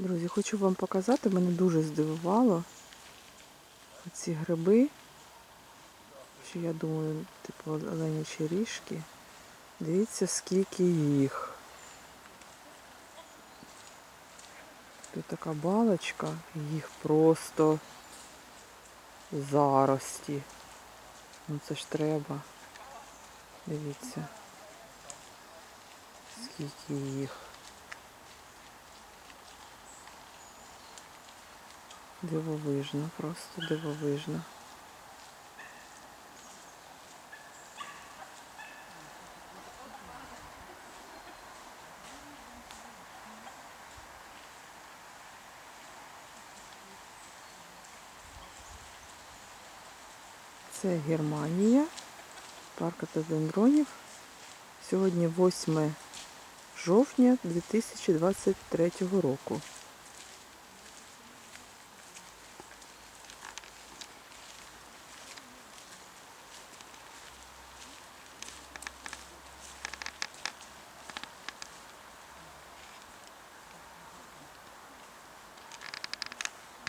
Друзі, хочу вам показати, мене дуже здивувало ці гриби, що я думаю, типу оленячі ріжки. Дивіться, скільки їх. Тут така балочка, їх просто зарості. Ну це ж треба. Дивіться. Скільки їх. Дивовижно, просто дивовижно. Це Германія, парк автодендронів. Сьогодні 8 жовтня 2023 року.